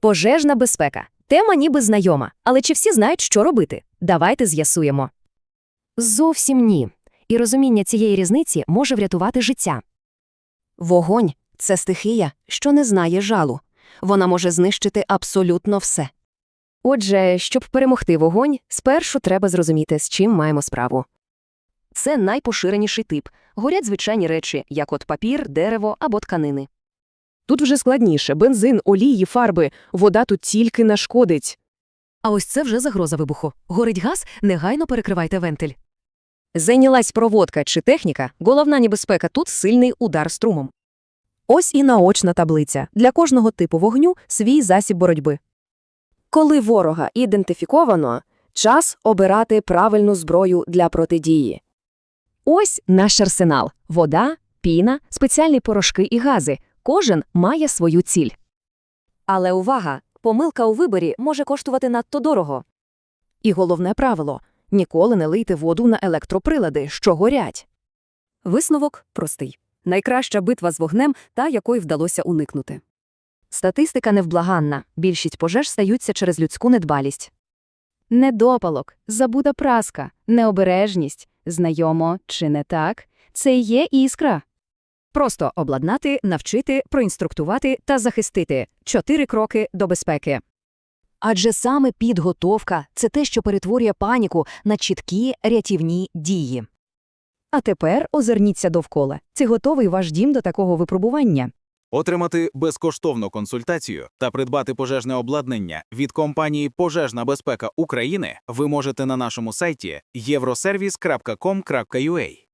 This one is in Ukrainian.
Пожежна безпека. Тема ніби знайома, але чи всі знають, що робити? Давайте з'ясуємо. Зовсім ні. І розуміння цієї різниці може врятувати життя. Вогонь це стихія, що не знає жалу. Вона може знищити абсолютно все. Отже, щоб перемогти вогонь, спершу треба зрозуміти, з чим маємо справу. Це найпоширеніший тип. Горять звичайні речі, як от папір, дерево або тканини. Тут вже складніше бензин, олії, фарби. Вода тут тільки нашкодить. А ось це вже загроза вибуху. Горить газ, негайно перекривайте вентиль. Зайнялась проводка чи техніка, головна небезпека тут сильний удар струмом. Ось і наочна таблиця. Для кожного типу вогню свій засіб боротьби. Коли ворога ідентифіковано, час обирати правильну зброю для протидії. Ось наш арсенал: вода, піна, спеціальні порошки і гази. Кожен має свою ціль. Але увага! Помилка у виборі може коштувати надто дорого. І головне правило – ніколи не лийте воду на електроприлади, що горять. Висновок простий. Найкраща битва з вогнем та якої вдалося уникнути. Статистика невблаганна. Більшість пожеж стаються через людську недбалість. Недопалок, забута праска, необережність, знайомо чи не так – це є іскра. Просто обладнати, навчити, проінструктувати та захистити – чотири кроки до безпеки. Адже саме підготовка – це те, що перетворює паніку на чіткі рятівні дії. А тепер озирніться довкола. Це готовий ваш дім до такого випробування. Отримати безкоштовну консультацію та придбати пожежне обладнання від компанії Пожежна безпека України ви можете на нашому сайті euroservice.com.ua.